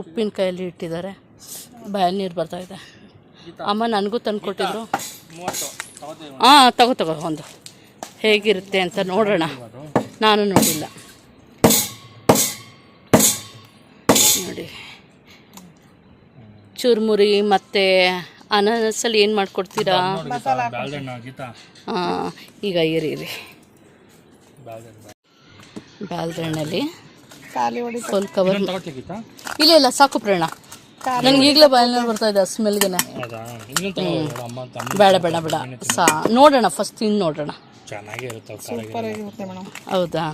ಉಪ್ಪಿನಕಾಯಲ್ಲಿ ಇಟ್ಟಿದ್ದಾರೆ. ಬಾಯಲ್ಲಿ ನೀರು ಬರ್ತಾ ಇದೆ. ಅಮ್ಮ ನನಗೂ ತಂದು ಕೊಟ್ಟಿದ್ರು. ಮೂವತ್ತು ತಗೋತೀವಿ ಹಾಂ ತಗೋ ತಗೋ ಒಂದು. ಹೇಗಿರುತ್ತೆ ಅಂತ ನೋಡೋಣ. ನಾನು ನೋಡಿಲ್ಲ. ನೋಡಿ. ಚುರುಮುರಿ ಮತ್ತು ಅನಾನಸಲ್ಲಿ ಏನು ಮಾಡಿಕೊಡ್ತೀರಾ? ಹಾಂ ಈಗ ಇರಿ ಇರಿ. ಬಾಲ್ದಣ್ಣಲ್ಲಿ ಖಾಲಿ ಹೊಡಿ ಫುಲ್ ಕವರ್ ಇಲ್ಲ ಇಲ್ಲ ಸಾಕು ಪ್ರೇರಣ ನನಗೆ ಈಗಲೇ ಬಾಯಲ್ಲಿ ಬರ್ತಾ ಇದೆ ಸ್ಮೆಲ್ಗೆನೆ ಹೌದಾ? ಇನ್ನೊಂದು ತಗೋ ಅಮ್ಮ ತಮ್ಮ ಬೇಡ ಬೇಡ ಬೇಡ. ಸಾ ನೋಡೋಣ ಫಸ್ಟ್ ತಿಂದು ನೋಡೋಣ. ಹೌದಾ?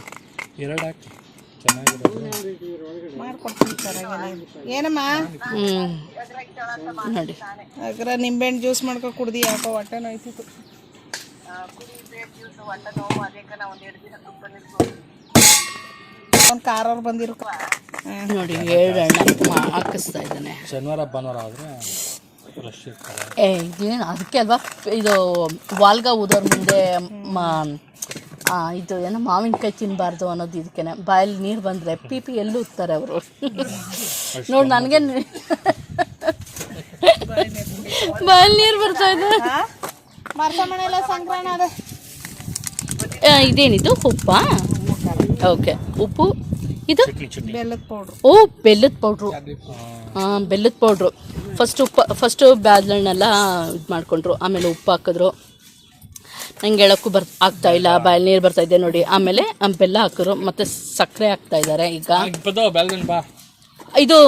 ಎರಡು ಹಾಕಿ. ಚೆನ್ನಾಗಿರುತ್ತೆ ಮಾಡ್ಕೊಡ್ತೀನಿ ಚೆನ್ನಾಗಿಲ್ಲ ಏನಮ್ಮ? ಹ್ಞೂ ನೋಡಿ. ಅಗ್ರ ನಿಂಬೆಹಣ್ಣು ಜ್ಯೂಸ್ ಮಾಡ್ಕೊ ಕುಡ್ದು ಯಾಕೋ ಹೊಟ್ಟೆ ನೋಯ್ತಿತ್ತು. ಒಂದು ಕಾರವ್ರು ಬಂದಿರು. ನೋಡಿ ಎರಡು ಅಣ್ಣ ಹಾಕಿಸ್ತಾ ಇದ್ದಾನೆ. ಶನಿವಾರ ಭಾನುವಾರ ಆದರೆ ಫ್ರೆಶ್ ಇರ್ತಾರೆ. ಏ ಇದೇನು ಅದಕ್ಕೆ ಅಲ್ವಾ? ಇದು ವಾಲ್ಗ ಊದೋರ್ ಮುಂದೆ ಇದು ಏನೋ ಮಾವಿನಕಾಯಿ ತಿನ್ನಬಾರ್ದು ಅನ್ನೋದು ಇದಕ್ಕೇನೆ. ಬಾಯಲ್ಲಿ ನೀರು ಬಂದರೆ ಪಿ ಪಿ ಎಲ್ಲೂ ಉತ್ತಾರೆ ಅವರು? ನೋಡಿ ನನಗೆ ಬಾಯಲ್ಲಿ ನೀರು ಬರ್ತಾ ಇದೆ. ಮರ್ಸ ಮನೆಯಲ್ಲ ಸಂಕ್ರಮಣ ಅದ ಆ, ಇದೇನಿದು? ಉಪ್ಪಾ? ಓಕೆ ಉಪ್ಪು? ಇದು? ಬೆಲ್ಲದ ಪೌಡ್ರು ಓ ಬೆಲ್ಲದ ಪೌಡ್ರು ಹಾಂ ಬೆಲ್ಲದ ಪೌಡ್ರು ಫಸ್ಟ್ ಉಪ್ಪು ಫಸ್ಟು ಬ್ಯಾದಲಣ್ಣೆಲ್ಲ ಇದು ಮಾಡಿಕೊಂಡ್ರು. ಆಮೇಲೆ ಉಪ್ಪು ಹಾಕಿದ್ರು. ನಂಗೆ ಹೇಳೋಕ್ಕೂ ಬರ್ ಆಗ್ತಾ ಇಲ್ಲ. ಬಾಯಲ್ಲಿ ನೀರು ಬರ್ತಾ ಇದೆ ನೋಡಿ. ಆಮೇಲೆ ಬೆಲ್ಲ ಹಾಕಿದ್ರು. ಮತ್ತು ಸಕ್ಕರೆ ಹಾಕ್ತಾ ಇದ್ದಾರೆ ಈಗ. ಇದು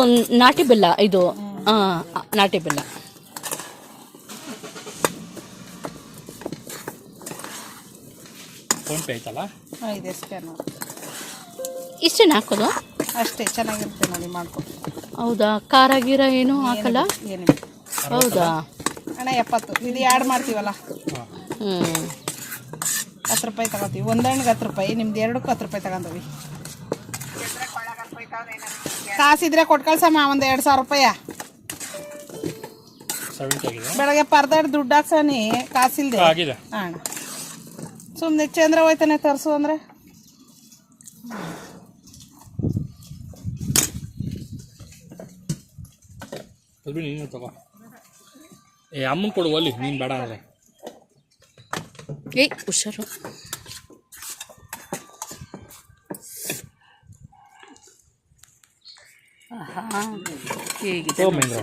ನಾಟಿ ಬೆಲ್ಲ ಇದು. ಹಾಂ ನಾಟಿ ಬೆಲ್ಲ. ಫೋನ್ಪೇ ಐತಲ್ಲ? ಹಾಂ ಇದೆ ಸ್ಕ್ಯಾನರ್ ಇಷ್ಟೇನು ಹಾಕೋದು? ಅಷ್ಟೇ ಚೆನ್ನಾಗಿರುತ್ತೆ ನೋಡಿ ಮಾಡ್ಕೊ ಹೌದಾ? ಖಾರ ಗೀರ ಏನು ಹಾಕಲ್ಲ? ಏನಿಲ್ಲ. ಹೌದಾ? ಅಣ್ಣ ಎಪ್ಪತ್ತು. ಇದು ಆ್ಯಡ್ ಮಾಡ್ತೀವಲ್ಲ? ಹಾಂ ಹ್ಞೂ ಹತ್ತು ರೂಪಾಯಿ ತಗೋತೀವಿ. ಒಂದು ಹಣ್ಣಿಗೆ ಹತ್ತು ರೂಪಾಯಿ ನಿಮ್ದು ಎರಡಕ್ಕೂ ಹತ್ತು ರೂಪಾಯಿ ತಗೊಂತೀವಿ ಕಾಸಿದ್ರೆ ಕೊಟ್ಟು ಕಳ್ಸಮ್ಮ ಒಂದು ಎರಡು ಸಾವಿರ ರೂಪಾಯ. ಬೆಳಗ್ಗೆ ಪರ್ದಾಡ್ ದುಡ್ಡು ಹಾಕ್ಸನಿ ಕಾಸಿಲ್ದೆ. ಆಗಿದೆ. ಅಣ್ಣ. ಸುಮ್ಮನೆ ಚಂದ್ರ ಹೋಯ್ತಾನೆ ತರಿಸು ಅಂದರೆ. ಅದು ನೀನು ತಗೋ. ಏ ಅಮ್ಮನ ಕೊಡು ಒಲ್ಲಿ ನೀನು ಬೇಡ ಅಂದರೆ ಏಯ್ ಹುಷಾರು. ಆಹಾ, ಹೇಗಿದೆ? ತಗೋ ಮಹೇಂದ್ರ.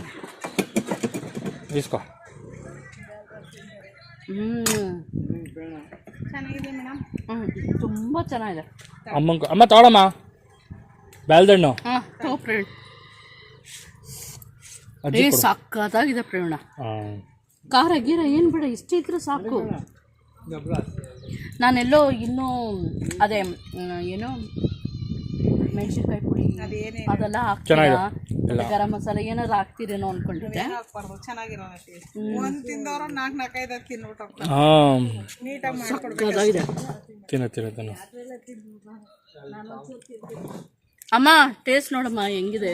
ಇಸ್ಕೋ. ಹ್ಮ್. ಚೆನ್ನಾಗಿದೆ ಮೇಡಮ್. ಹ್ಮ್ ತುಂಬ ಚೆನ್ನಾಗಿದೆ. ಅಮ್ಮ ಅಮ್ಮ ತಗೊಳಮ್ಮ. ಬ್ಯಾಲ್ದಣ್ಣು. ಹಾಂ ಏ ಸಕ್ಕತ್ತಾಗಿದೆ ಪ್ರೇರಣ. ಹಾಂ ಖಾರ ಗೀರ ಏನು ಬೇಡ ಇಷ್ಟೇ ಇದ್ರೆ ಸಾಕು. ನಾನೆಲ್ಲೋ ಇನ್ನೂ ಅದೇ ಏನೋ ಮೆಣಸಿನ್ಕಾಯಿ ಪುಡಿ ಅದೇನೇ ಅದೆಲ್ಲ ಚೆನ್ನಾಗಿದೆ. ಹಾಕ್ತೀರಾ ಗರಂ ಮಸಾಲೆ ಏನಾದ್ರು ಹಾಕ್ತೀರೇನೋ ಅನ್ಕೊಂಡಿದ್ದೆ ಅಮ್ಮ ಟೇಸ್ಟ್ ನೋಡಮ್ಮ ಹೆಂಗಿದೆ?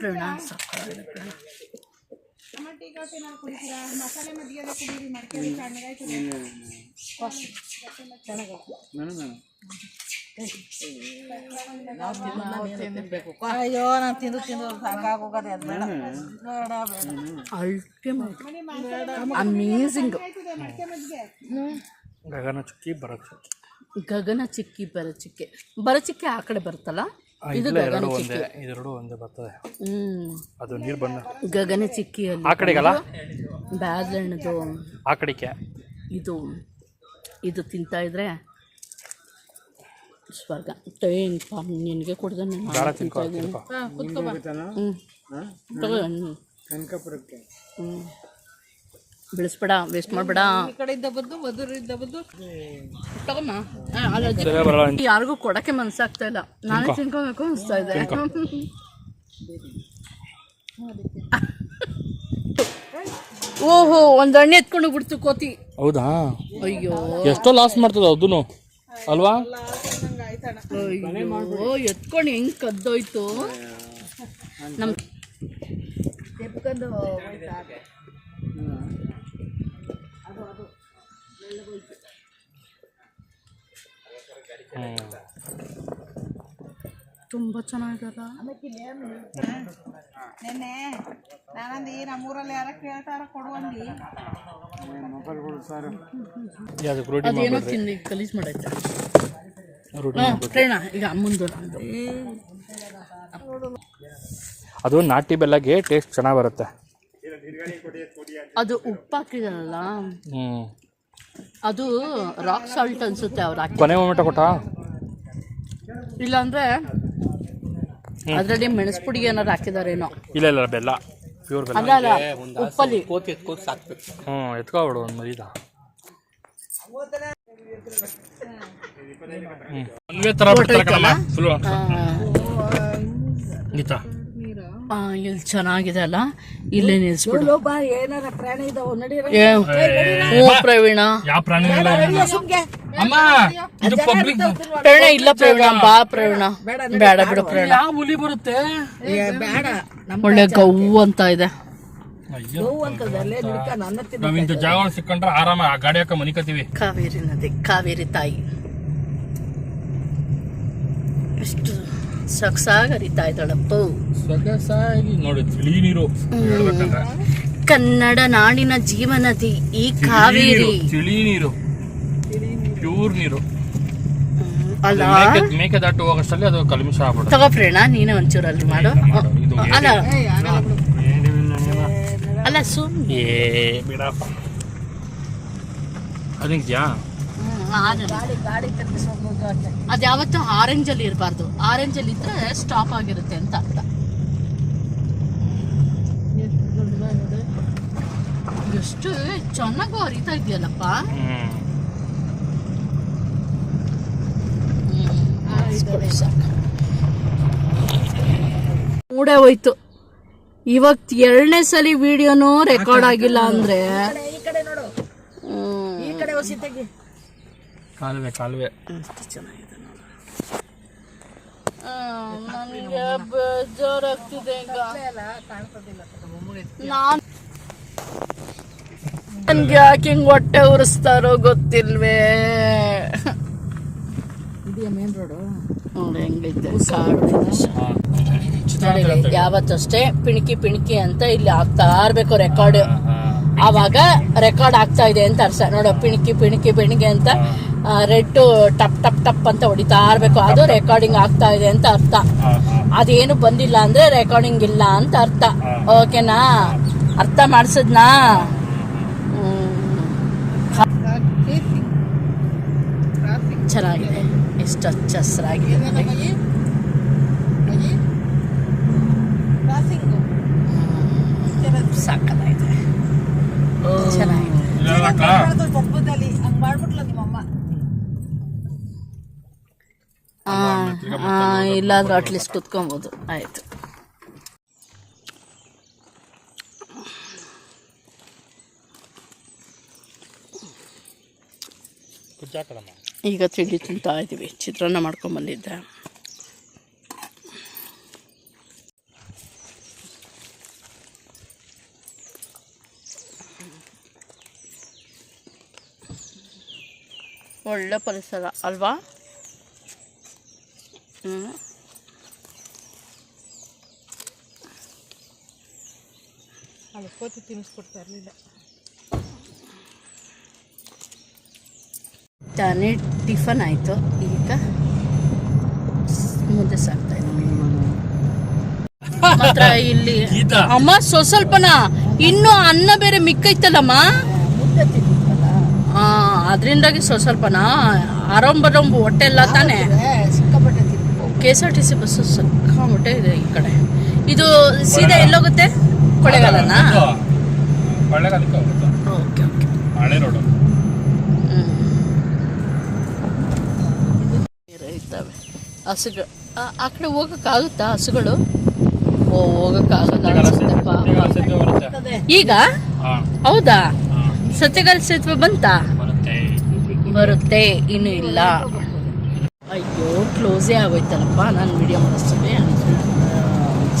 ತಣ್ಣಗಾಯ್ತು ಅಯ್ಯೋ ನಾನು ತಿಂದು ತಿಂದು ಸಾಕಾಗೋಗದೆ ಅದು ಬೇಡ. ಅಲ್ಟಿಮೇಟ್ ಅಮೇಝಿಂಗ್ ಗಗನ ಚುಕ್ಕಿ ಬರಕ್ಕೆ ಗಗನ ಚಿಕ್ಕಿ ಬರಚಿಕ್ಕೆ ಬರಚಿಕ್ಕೆ ಆ ಕಡೆ ಬರುತ್ತಲ್ಲ? ಇದು ಗಗನ ಎರಡು ಚಿಕ್ಕಿ. ಒಂದೇ ಇದೆರಡು ಒಂದೇ ಬರ್ತದೆ. ಹ್ಮ್. ಅದು ನೀರು ಬಣ್ಣ. ಗಗನ ಚಿಕ್ಕಿ ಆ ಕಡೆಗಲ್ಲ? ಬ್ಯಾಗ್ಲಣ್ಣದು ಆ ಕಡೆಗೆ. ಇದು ಇದು ತಿಂತಾ ಇದ್ರೆ ಸ್ವರ್ಗ. ಟೈನ್ಪ ನಿನಗೆ ಕೊಡ್ದೆ ನಾನು. ಬೇಡ ತಿನ್ಕೋ ತಿನ್ಕೋ. ಹ್ಞೂ ತಗೋ ಹಣ್ಣು. ಹ್ಞೂ ಬೆಳೆಸ್ಬೇಡ ವೇಸ್ಟ್ ಮಾಡಬೇಡ. ಈ ಕಡೆ ಇದ್ದ ಬದ್ದು ಮಧುರ ಇದ್ದ ಬದ್ದು ತಗೊಮ್ಮ. ಆ, ಅಲ್ಲ ಅಜ್ಜಿ. ಸರಿ ಬರಲ್ಲ. ಯಾರಿಗೂ ಕೊಡಕ್ಕೆ ಮನ್ಸಾಗ್ತಾ ಇಲ್ಲ. ನಾನೇ ತಿನ್ಕೋಬೇಕು ಅನಿಸ್ತಾ ಇದೆ. ಓಹೋ ಒಂದ್ ಹಣ್ಣು ಎತ್ಕೊಂಡು ಬಿಡ್ತು ಕೋತಿ. ಹೌದಾ? ಅಯ್ಯೋ. ಎಷ್ಟೋ ಲಾಸ್ ಮಾಡ್ತದ ಅದನ್ನು ಅಲ್ವಾ? ಅಯ್ಯೋ ಎತ್ಕೊಂಡು ಹೆಂಗ್ ಕದ್ದೋಯ್ತು? ನಮ್ ಎತ್ಕೊಂಡು ತುಂಬ ಚೆನ್ನಾಗಿದಲ್ಲ ನಿನ್ನೆ ನಾನಂದಿ ನಮ್ಮೂರಲ್ಲಿ ಯಾರ ಕೇಳ್ತಾರ ಕೊಡುವಂದಿ ಅದೇನೋ ತಿನ್ನಿ ಗಲೀಜ್ ಮಾಡೈತೆ. ಪ್ರೇರಣ ಈಗ ಅಮ್ಮಂದು ಅದು ನಾಟಿ ಬೆಲ್ಲಗೆ ಟೇಸ್ಟ್ ಚೆನ್ನಾಗಿ ಬರುತ್ತೆ. ಅದು ಉಪ್ಪು ಹ್ಮ್. ಹ್ಞೂ ಅದು ರಾಕ್ ಸಾಲ್ಟ್ ಅನ್ಸುತ್ತೆ ಅವ್ರು ಹಾಕಿ ಕೊನೆ ಮೊಮೆಂಟ ಕೊಟ್ಟ? ಇಲ್ಲಾಂದ್ರೆ ಅದರಲ್ಲಿ ಮೆಣಸು ಪುಡಿ ಏನಾರು ಹಾಕಿದಾರೇನೋ. ಇಲ್ಲ ಇಲ್ಲ ಬೆಲ್ಲ. ಪ್ಯೂರ್ ಬೆಲ್ಲ. ಅಲ್ಲ ಅಲ್ಲ ಉಪ್ಪಲ್ಲಿ. ಹ್ಞೂ ಎತ್ಕೊಬಿಡು ಒಂದು ಮರಿದ. ಒಂದೇ ಥರ ಬಿಡ್ತಾರೆ ಕಣಮ್ಮ ಫುಲ್ಲು ಗೀತಾ. ಇಲ್ಲಿ ಚೆನ್ನಾಗಿದೆ ಅಲ್ಲ ಇಲ್ಲೇ ನಿಲ್ಸ್ಬಿಡು ಏನಾರ ಪ್ರಾಣಿ ಇದಾವ ನಡಿ ಏ, ಹ್ಞೂ ಪ್ರವೀಣ ಯಾವ ಪ್ರಾಣಿ ಇಲ್ಲ ಅಮ್ಮ ಇದು ಪಬ್ಲಿಕ್ ಪ್ರವೀಣ ಇಲ್ಲ ಪ್ರವೀಣ ಬಾ ಪ್ರವೀಣ ಬೇಡ ಬಿಡು ಪ್ರವೀಣ ಯಾವ ಹುಲಿ ಬರುತ್ತೆ ಬೇಡ ನಮ್ಮ ಒಳ್ಳೆ ಗೌ ಅಂತ ಇದೆ ಅಯ್ಯೋ ಅಂತದಲ್ಲೇ ನಿಡ್ಕ ನನ್ನ ತಿನ್ನ ನಾವ್ ಇಂಥ ಜಾಗ ಸಿಕ್ಕಂಡ್ರೆ ಆರಾಮ ಆ ಗಾಡಿ ಹಾಕ ಮನಿಕತ್ತೀವಿ ಕಾವೇರಿ ನದಿ ಕಾವೇರಿ ತಾಯಿ ಎಷ್ಟು ಸೊಗಸಾಗಿ ಹರಿತಾ ಇದ್ದಾಳಪ್ಪ ಸೊಗಸಾಗಿ ನೋಡಿ ತಿಳಿ ನೀರು ಹೇಳ್ಬೇಕಂದ್ರೆ. ಕನ್ನಡ ನಾಡಿನ ಜೀವನದಿ ಈ ಕಾವೇರಿ. ತಿಳಿ ನೀರು ಪ್ಯೂರ್ ನೀರು. ಅಲ್ಲ. ಮೇಕೆ ಮೇಕೆ ದಾಟು ಹೋಗೋಷ್ಟರಲ್ಲಿ ಅದು ಕಲ್ಮಿಷ ಆಗ್ಬಿಡುತ್ತೆ. ತಗೋ ಪ್ರೇಣ ನೀನು ಒಂಚೂರು ಅಲ್ಲಿ ಮಾಡು. ಅಲ್ಲ. ಅಲ್ಲ ಸುಮ್ ಏ ಬಿಡಪ್ಪ. ಅದಿದ್ಯಾ ಅದು ಯಾವತ್ತೂ ಆರೆಂಜ್ ಅಲ್ಲಿ ಇರಬಾರ್ದು. ಆರೆಂಜ್ ಅಲ್ಲಿ ಇದ್ರೆ ಸ್ಟಾಪ್ ಆಗಿರುತ್ತೆ ಅಂತ ಅರ್ಥ. ಎಷ್ಟು ಚೆನ್ನಾಗೂ ಅರಿತಾ ಇದೆಯಲ್ಲಪ್ಪ. ಮೂಡೆ ಮೂಡೇ ಹೋಯ್ತು. ಇವತ್ತು ಎರಡನೇ ಸಲ ವಿಡಿಯೋನು ರೆಕಾರ್ಡ್ ಆಗಿಲ್ಲ ಅಂದ್ರೆ. ಕಾಲುವೆ ಕಾಲುವೆ. ಎಷ್ಟು ಚೆನ್ನಾಗಿದೆ ನೋಡು. ಆ, ನನಗೆ ಬೇಜಾರಾಗ್ತಿದೆ ಈಗ. ನಾನ್ ನನ್ಗೆ ಯಾಕೆ ಹಿಂಗ್ ಹೊಟ್ಟೆ ಉರಿಸ್ತಾರೋ ಗೊತ್ತಿಲ್ವೇ. ಇದೆಯಾ ಮೇನ್ ರೋಡು ನೋಡಿ ಹೆಂಗೈತೆ. ಕಾಡು. ಯಾವತ್ತಷ್ಟೇ ಪಿಣಕಿ ಪಿಣಿಕಿ ಅಂತ ಇಲ್ಲಿ ಆಗ್ತಾ ಇರ್ಬೇಕು ರೆಕಾರ್ಡ್ ಆವಾಗ ರೆಕಾರ್ಡ್ ಆಗ್ತಾ ಇದೆ ಅಂತ ಅರ್ಥ. ನೋಡು ಪಿಣಕಿ ಪಿಣಕಿ ಪಿಣಿಕಿ ಅಂತ. ರೆಡ್ ಟಪ್ ಟಪ್ ಟಪ್ ಅಂತ ಹೊಡಿತಾ ಇರ್ಬೇಕು. ಅದು ರೆಕಾರ್ಡಿಂಗ್ ಆಗ್ತಾ ಇದೆ ಅಂತ ಅರ್ಥ. ಅದೇನು ಬಂದಿಲ್ಲ ಅಂದ್ರೆ ರೆಕಾರ್ಡಿಂಗ್ ಇಲ್ಲ ಅಂತ ಅರ್ಥ. ಓಕೆನಾ ಅರ್ಥ ಮಾಡಿಸಿದ್ನಾ? ಚೆನ್ನಾಗಿದೆ. ಎಷ್ಟು ಹಚ್ಚ ಹಸ್ರಾಗಿದೆ ನೋಡಿ. ಸಾಕಾಗಿದೆ ಚೆನ್ನಾಗಿದೆ ಕೊಪ್ಪದಲ್ಲಿ ಹಂಗ್ ಮಾಡ್ಬಿಟ್ಲ ನಿಮ್ಮಮ್ಮ ಆ, ಆ, ಇಲ್ಲಾದ್ರೂ ಅಟ್ಲೀಸ್ಟ್ ಕುತ್ಕೊಬೋದು. ಆಯಿತು. ಈಗ ತಿಂಡಿ ತಿಂತಾ ಇದ್ದೀವಿ ಚಿತ್ರಾನ್ನ ಮಾಡ್ಕೊಂಬಂದಿದ್ದೆ ಒಳ್ಳೆ ಪರಿಸರ ಅಲ್ವಾ? ಅಲ್ಲಿ ಕೋತಿ ತಿನ್ನಿಸ್ಕೊಡ್ತಾ ಇರಲಿಲ್ಲ. ತಾನೇ ಟಿಫನ್ ಆಯಿತು. ಈಗ ಮುದ್ದೆ ಸಾಕ್ತಾ ಮಾತ್ರ ಇಲ್ಲಿ ಅಮ್ಮ ಸ್ವ ಸ್ವಲ್ಪನ. ಇನ್ನು ಅನ್ನ ಬೇರೆ ಮಿಕ್ಕೈತಲ್ಲಮ್ಮ? ಅದ್ರಿಂದಾಗಿ ಸ್ವ ಸ್ವಲ್ಪನ. ಆರಂಭರಂಬು ಹೊಟ್ಟೆ ಎಲ್ಲ ತಾನೆ. K S R T C bus ಸಿಕ್ಕಾಬಿಟ್ಟೆ ಇದೆ ಈ ಕಡೆ. ಇದು ಸೀದಾ ಎಲ್ಲೋಗುತ್ತೆ? ಕೊಳ್ಳೇಗಾಲನ ಹೋಗುತ್ತೆ. Okay okay. ಹಳೆ ರೋಡು ಇರ್ತವೆ ಹಸುಗಳು ಆ- ಕಡೆ ಹೋಗೋಕ್ಕಾಗುತ್ತಾ ಹಸುಗಳು? ಓ ಹೋಗೋಕ್ಕಾಗಲ್ಲ ಈಗ? ಹೌದಾ? ಸತ್ಯಗಾಲ ಸೇತುವೆ ಬಂತಾ? ಬರುತ್ತೆ ಇನ್ನು ಇಲ್ಲ. ಅಯ್ಯೋ ಕ್ಲೋಸೇ ಆಗೋಯ್ತಲ್ಲಪ್ಪ. ನಾನು ವಿಡಿಯೋ ಮಾಡಿಸ್ತೀನಿ.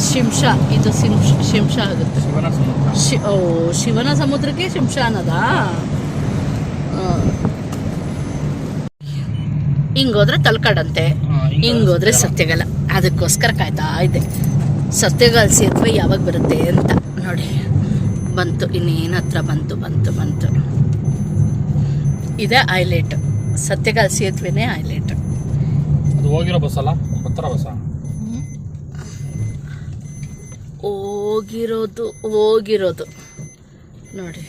ಶಿಂಷ ಇದು ಶಿಂಷ ಶಿಂಷ ಆಗುತ್ತೆ. ಶಿ ಓ ಶಿವನ ಸಮುದ್ರಕ್ಕೆ ಶಿಂಷ ಅನ್ನೋದಾ? ಹಿಂಗೋದ್ರೆ ತಲ್ಕಾಡಂತೆ. ಹಿಂಗೋದ್ರೆ ಸತ್ಯಗಲ. ಅದಕ್ಕೋಸ್ಕರ ಕಾಯ್ತಾ ಇದೆ ಸತ್ಯಗಲ್ ಸೇತುವೆ ಯಾವಾಗ ಬರುತ್ತೆ ಅಂತ. ನೋಡಿ. ಬಂತು ಇನ್ನೇನು ಹತ್ರ ಬಂತು ಬಂತು ಬಂತು. ಇದೇ ಹೈಲೈಟ್ ಸತ್ಯಗಲ ಸೇತುವೆನೇ ಹೈಲೈಟ್ ಅದು ಹೋಗಿರೋ ಬಸ್ ಅಲ್ಲ? ಬರ್ತಾರ ಬಸ್ ಹೋಗಿರೋದು ಹೋಗಿರೋದು. ನೋಡಿ.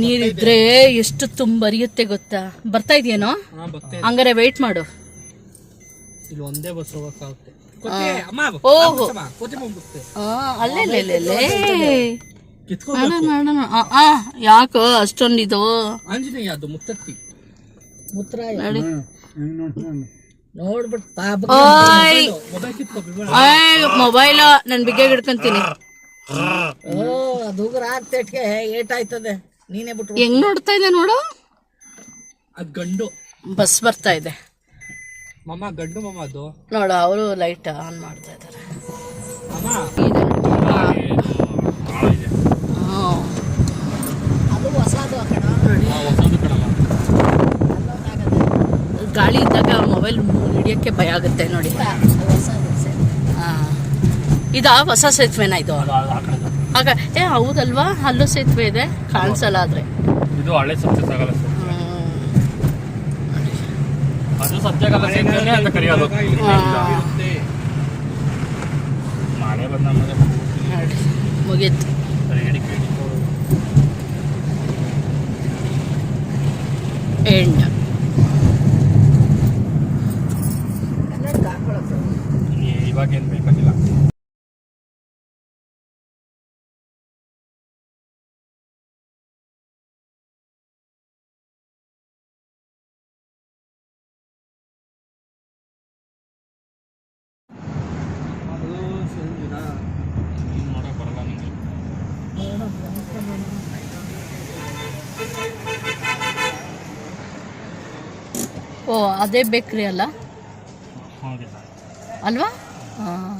ನೀರಿದ್ರೆ ಎಷ್ಟು ತುಂಬರಿಯುತ್ತೆ ಗೊತ್ತಾ? ಬರ್ತಾ ಇದೆಯೇನೋ? ಹಂಗಾರೆ ವೆಯ್ಟ್ ಮಾಡು. ಇಲ್ಲಿ ಒಂದೇ ಬಸ್ ಹೋಗೋಕ್ಕಾಗುತ್ತೆ. ಓಹೋ. ಅಲ್ಲೇ ಯಾಕೋ ಅಷ್ಟೊಂದಿದು? ಆಂಜನೇಯ ಅದು ಮುತ್ತತ್ತಿ. ನೋಡಿ. ನೋಡ್ಬಿಟ್ಟು ಪಾಪ. ಓಯ್. ಓಯ್ ಮೊಬೈಲ್ ನನ್ ಬಿಗ್ಗೆ ಹಿಡ್ಕೊಂತೀನಿ. ಓ ಅದು ಆಗ್ತೇಟ್ಗೆ ಏಟಾಯ್ತದೆ. ನೀನೇ ಬಿಟ್ಟು ಹೆಂಗ್ ನೋಡ್ತಾ ಇದೆ ನೋಡು? ಆ ಗಂಡು. ಬಸ್ ಬರ್ತಾ ಇದೆ. ಮಮ್ಮ ಗಂಡು ಮಮ್ಮ ಅದು. ನೋಡು ಅವರು ಲೈಟ್ ಆನ್ ಮಾಡ್ತಾ ಇದ್ದಾರೆ ಅಮ್ಮ. ಅದು ಹೊಸದು ಕಣ. ಗಾಳಿ ಇದ್ದಾಗ ಮೊಬೈಲ್ ಹಿಡಿಯೋಕ್ಕೆ ಭಯ ಆಗುತ್ತೆ ನೋಡಿ. ಆ. ಇದಾ ಹೊಸ ಸೇತುವೆನಾ ಇದು? ಆಗ ಏ ಹೌದಲ್ವಾ? ಅಲ್ಲೂ ಸೇತುವೆ ಇದೆ. ಕಾಣಿಸಲ್ಲ ಆದ್ರೆ. ಇದು ಹಳೆ ಸೇತುವೆನೇ ಅಂತ ಕರೆಯೋದು. ಮಳೆ ಬಂದ ಮುಗೀತು. ಎಂಡ್. ಇವಾಗ ಏನು ಬೇಕಾಗಿಲ್ಲ ಓ ಅದೇ ಬೇಕ್ರಿ ಅಲ್ಲ? ಅಲ್ವಾ? ಹಾಂ